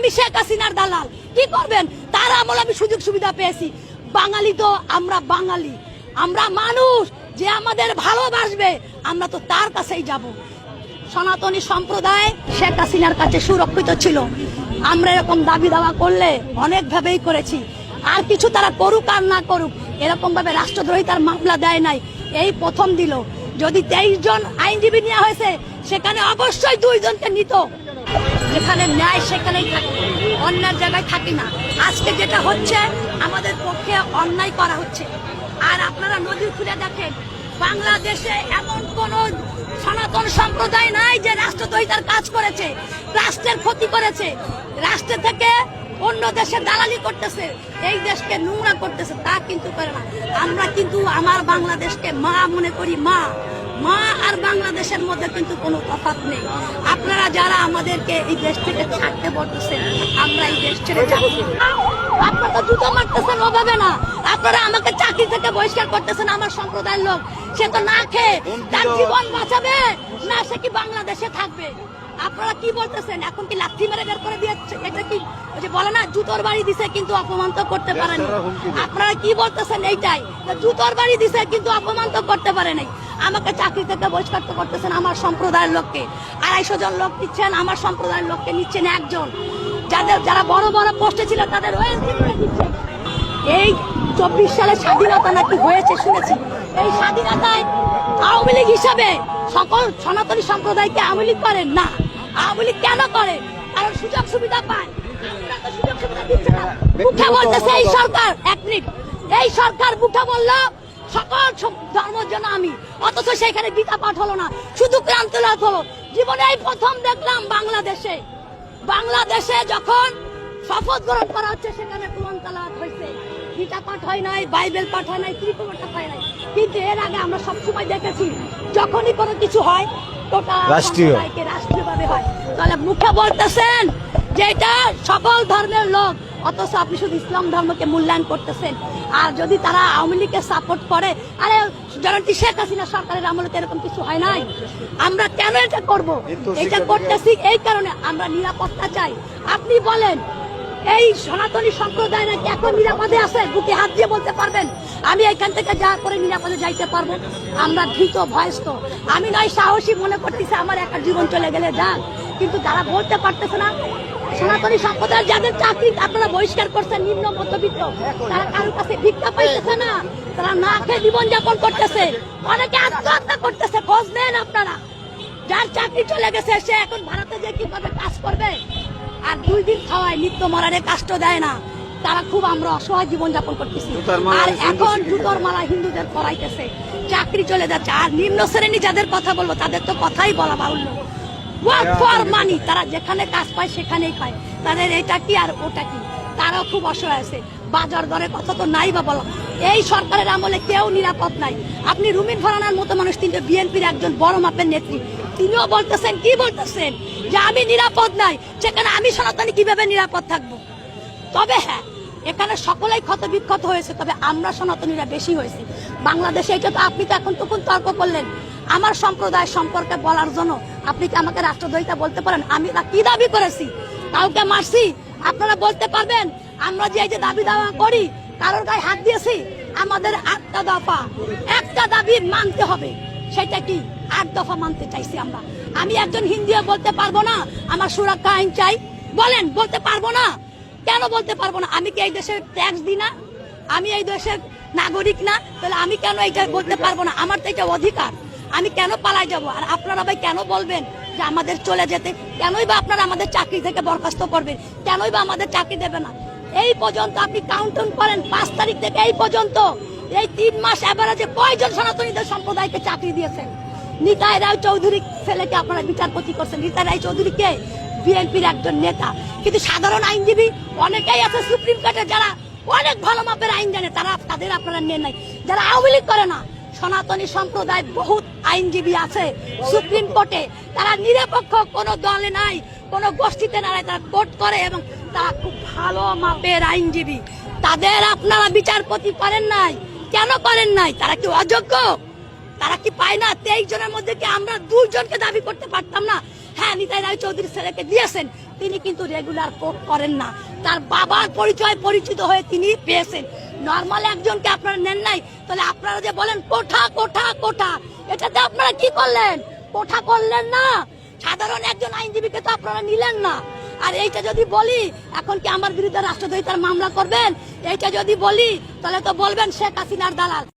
আমি শেখ হাসিনার দালাল। কি করবেন? তার আমল আমি সুযোগ সুবিধা পেয়েছি। বাঙালি তো আমরা বাঙালি। আমরা মানুষ। যে আমাদের ভালোবাসবে, আমরা তো তার কাছেই যাব। সনাতনী সম্প্রদায় শেখ হাসিনার কাছে সুরক্ষিত ছিল। আমরা এরকম দাবি দাওয়া করলে অনেক ভাবেই করেছি। আর কিছু তারা করুক আর না করুক এরকম ভাবে রাষ্ট্রদ্রোহিতার মামলা দেয় নাই। এই প্রথম দিল। যদি তেইশ জন আইনজীবী নেওয়া হয়েছে, সেখানে অবশ্যই দুইজনকে নিত। যেখানে ন্যায় সেখানেই থাকি। অন্যার জায়গায় থাকি না। আজকে যেটা হচ্ছে, আমাদের পক্ষে অন্যায় করা হচ্ছে। আর আপনারা নদী খুলে দেখেন, বাংলাদেশে এমন কোন সনাতন সম্প্রদায় নাই যে রাষ্ট্রদ্রোহিতার কাজ করেছে, রাষ্ট্রের ক্ষতি করেছে। রাষ্ট্র থেকে অন্য দেশে দালালি করতেছে, এই দেশকে নোংরা করতেছে, তা কিন্তু করে না। আমরা কিন্তু আমার বাংলাদেশকে মা মনে করি মা। মা আর বাংলাদেশের মধ্যে কিন্তু কোনো তফাৎ নেই। আপনারা যারা আমাদেরকে এই দেশ থেকে ছাড়তে বলতেছেন আমরা এই দেশ ছেড়ে যাব। আপনারা জুতো মারতেছেন ওভাবে না। আপনারা আমাকে চাকরি থেকে বহিষ্কার করতেছেন আমার সম্প্রদায়ের লোক। সে তো না খেয়ে তার জীবন বাঁচাবে না সে কি বাংলাদেশে থাকবে? আপনারা কি বলতেছেন? এখন কি লাথি মেরে বের করে দিয়েছে? এটা কি যে বলে না জুতোর বাড়ি দিছে কিন্তু অপমান তো করতে পারেনি। আপনারা কি বলতেছেন এইটাই? জুতোর বাড়ি দিছে কিন্তু অপমান তো করতে পারে নাই। আমাকে চাকরি থেকে বহিষ্কার করতেছেন আমার সম্প্রদায়ের লোককে। আড়াইশো জন লোক নিচ্ছেন আমার সম্প্রদায়ের লোককে নিচ্ছেন একজন। যাদের যারা বড় বড় পোস্টে ছিল তাদের দিচ্ছেন এই চব্বিশ সালে স্বাধীনতা নাকি হয়েছে শুনেছি। এই স্বাধীনতায় আওয়ামী লীগ হিসাবে সকল সনাতনী সম্প্রদায়কে আওয়ামী লীগ করেন না। আওয়ামী লীগ কেন করে? কারণ সুযোগ সুবিধা পায়। আপনারা সুযোগ সুবিধা দিচ্ছে না। মুখে বলতেছে এই সরকার এক মিনিট। এই সরকার মুখে বলল সকল ধর্মের জন্য আমি। অথচ সেখানে গীতা পাঠ হলো না। শুধু ক্রান্তলাত হলো জীবনে এই প্রথম দেখলাম বাংলাদেশে। বাংলাদেশে যখন শপথ গ্রহণ করা হচ্ছে সেখানে কোরআন তালাওয়াত হয়েছে। গীতা পাঠ হয় নাই বাইবেল পাঠ হয় নাই ত্রিপুরা পাঠ হয় নাই। কিন্তু এর আগে আমরা সবসময় দেখেছি যখনই কোনো কিছু হয় রাষ্ট্রীয়। রাষ্ট্রীয়ভাবে হয়। তাহলে মুখে বলতেছেন যে এটা সকল ধর্মের লোক। অথচ আপনি শুধু ইসলাম ধর্মকে মূল্যায়ন করতেছেন। আর যদি তারা আওয়ামী লীগকে সাপোর্ট করে আরে জনটি শেখ হাসিনা সরকারের আমলে এরকম কিছু হয় নাই। আমরা কেন এটা করব? এটা করতেছি এই কারণে আমরা নিরাপত্তা চাই। আপনি বলেন এই সনাতনী সম্প্রদায় নাকি এখন নিরাপদে আছে? বুকে হাত দিয়ে বলতে পারবেন? আমি এখান থেকে যা করে নিরাপদে যাইতে পারব। আমরা ভীত ভয়স্ত। আমি নয় সাহসী মনে করতেছি আমার একটা জীবন চলে গেলে যাক। কিন্তু যারা বলতে পারতেছে না সনাতনী সম্প্রদায়ের যাদের চাকরি আপনারা বহিষ্কার করছেন নিম্ন মধ্যবিত্ত তারা কারোর কাছে ভিক্ষা পাইতেছে না তারা না খেয়ে জীবন যাপন করতেছে। অনেকে আত্মহত্যা করতেছে খোঁজ নেন আপনারা। যার চাকরি চলে গেছে সে এখন ভারতে যে কীভাবে কাজ করবে? আর দুই দিন খাওয়ায় নিত্য মরারে কাষ্ট দেয় না। তারা খুব আমরা অসহায় জীবন যাপন করতেছি আর এখন জুতোর মালা হিন্দুদের করাইতেছে চাকরি চলে যাচ্ছে। আর নিম্ন শ্রেণি যাদের কথা বলব তাদের তো কথাই বলা বাহুল্য। ওয়ার্ক ফর মানি তারা যেখানে কাজ পায় সেখানেই পায়। তাদের এটা কি আর ওটা কি? তারাও খুব অসহায় আছে। বাজার কথা তো নাই বা বলো। এই সরকারের আমলে কেউ নিরাপদ নাই। আপনি রুমিন ফরানার মতো মানুষ কিন্তু বিএনপির একজন বড় মাপের নেত্রী। তিনিও বলতেছেন কি বলতেছেন? যে আমি নিরাপদ নাই। সেখানে আমি সনাতনী কীভাবে নিরাপদ থাকব? তবে হ্যাঁ এখানে সকলেই ক্ষত বিক্ষত হয়েছে তবে আমরা সনাতনীরা বেশি হয়েছি। বাংলাদেশে এটা তো আপনি তো এখন তখন তর্ক করলেন। আমার সম্প্রদায় সম্পর্কে বলার জন্য আপনি কি আমাকে রাষ্ট্রদ্রোহিতা বলতে পারেন? আমি কি দাবি করেছি? কাউকে মারছি? আপনারা বলতে পারবেন, আমরা যে এই যে দাবি দাওয়া করি, কারোর গায়ে হাত দিয়েছি, আমাদের আটটা দফা, একটা দাবি মানতে হবে। সেটা কি? আট দফা মানতে চাইছি আমরা। আমি একজন হিন্দিও বলতে পারব না, আমার সুরক্ষা আইন চাই। বলেন, বলতে পারব না। কেন বলতে পারব না? আমি কি এই দেশের ট্যাক্স দিই না? আমি এই দেশের নাগরিক না? তাহলে আমি কেন এইটা বলতে পারব না? আমার তো এটা অধিকার। আমি কেন পালাই যাব? আর আপনারা ভাই কেন বলবেন যে আমাদের চলে যেতে? কেনই বা আপনারা আমাদের চাকরি থেকে বরখাস্ত করবেন? কেনই বা আমাদের চাকরি দেবে না? এই পর্যন্ত আপনি কাউন্টন করেন, পাঁচ তারিখ থেকে এই পর্যন্ত। এই তিন মাস এবারে কয়জন সনাতনীদের সম্প্রদায়কে চাকরি দিয়েছেন? নিতাই রায় চৌধুরী ছেলেকে আপনারা বিচারপতি করছেন। নিতাই রায় চৌধুরী কে? বিএনপির একজন নেতা। কিন্তু সাধারণ আইনজীবী অনেকেই আছে সুপ্রিম কোর্টে যারা অনেক ভালো মাপের আইন জানে, তারা তাদের আপনারা নেন নাই যারা আওয়ামী লীগ করে না সনাতনী সম্প্রদায় বহুত আইনজীবী আছে, সুপ্রিম কোর্টে। তারা নিরপেক্ষ, কোনো দলে নাই, কোনো গোষ্ঠীতে নাই, তারা কোর্ট করে এবং তারা খুব ভালো মাপের আইনজীবী। তাদের আপনারা বিচারপতি করেন নাই, কেন করেন নাই? তারা কি অযোগ্য? তারা কি পায় না? তেইশ জনের মধ্যে কি আমরা দুইজনকে দাবি করতে পারতাম না? হ্যাঁ নিতাই রায় চৌধুরী ছেলেকে দিয়েছেন, তিনি কিন্তু রেগুলার কোর্ট করেন না। তার বাবার পরিচয় পরিচিত হয়ে তিনি পেয়েছেন। নর্মাল একজনকে আপনারা নেন নাই, তাহলে আপনারা যে বলেন কোঠা কোঠা কোঠা, এটাতে আপনারা কি করলেন? কোঠা করলেন না। সাধারণ একজন আইনজীবীকে তো আপনারা নিলেন না। আর এইটা যদি বলি, এখন কি আমার বিরুদ্ধে রাষ্ট্রদ্রোহিতার মামলা করবেন? এইটা যদি বলি, তাহলে তো বলবেন শেখ হাসিনার দালাল।